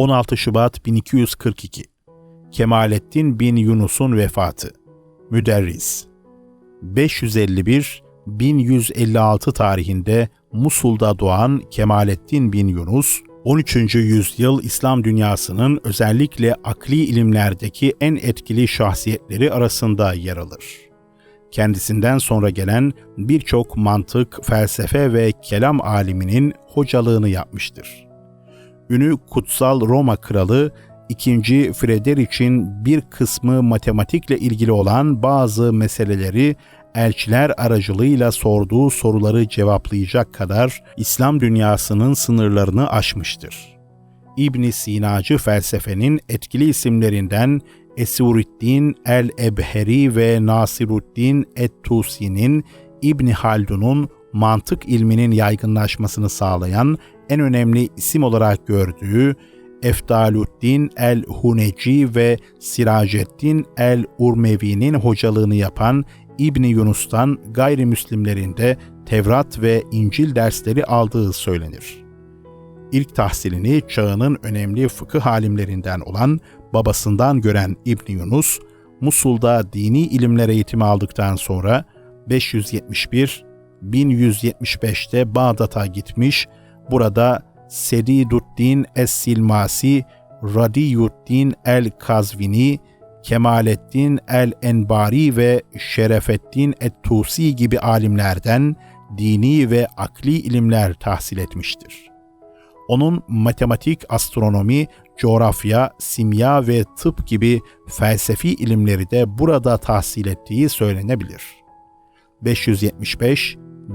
16 Şubat 1242 Kemalettin bin Yunus'un vefatı Müderris 551-1156 tarihinde Musul'da doğan Kemalettin bin Yunus, 13. yüzyıl İslam dünyasının özellikle akli ilimlerdeki en etkili şahsiyetleri arasında yer alır. Kendisinden sonra gelen birçok mantık, felsefe ve kelam aliminin hocalığını yapmıştır. Ünü Kutsal Roma Kralı 2. Frederick'in bir kısmı matematikle ilgili olan bazı meseleleri elçiler aracılığıyla sorduğu soruları cevaplayacak kadar İslam dünyasının sınırlarını aşmıştır. İbn Sinacı felsefenin etkili isimlerinden Esuruddin el-Ebheri ve Nasiruddin et-Tusi'nin İbn Haldun'un mantık ilminin yaygınlaşmasını sağlayan en önemli isim olarak gördüğü Efdaluddin el-Huneci ve Siraceddin el-Urmevi'nin hocalığını yapan İbni Yunus'tan gayrimüslimlerin de Tevrat ve İncil dersleri aldığı söylenir. İlk tahsilini çağının önemli fıkıh halimlerinden olan babasından gören İbni Yunus, Musul'da dini ilimler eğitimi aldıktan sonra 571-1175'te Bağdat'a gitmiş, burada Sediduddin Es-Silmasi, Radiyuddin el-Kazvini, Kemalettin el-Enbari ve Şerefettin et-Tusi gibi alimlerden dini ve akli ilimler tahsil etmiştir. Onun matematik, astronomi, coğrafya, simya ve tıp gibi felsefi ilimleri de burada tahsil ettiği söylenebilir.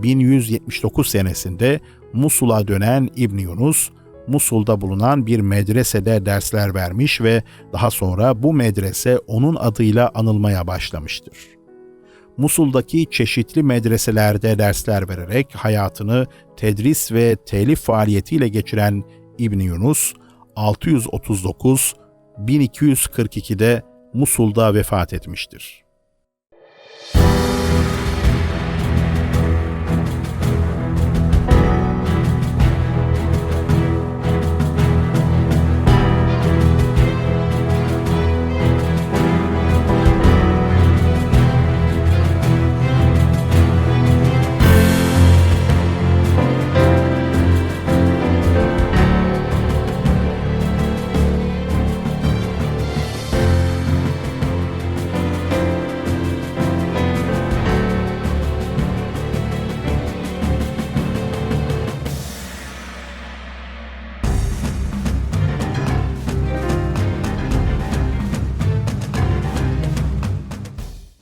575-1179 senesinde Musul'a dönen İbn Yunus, Musul'da bulunan bir medresede dersler vermiş ve daha sonra bu medrese onun adıyla anılmaya başlamıştır. Musul'daki çeşitli medreselerde dersler vererek hayatını tedris ve telif faaliyetiyle geçiren İbn Yunus 639 1242'de Musul'da vefat etmiştir.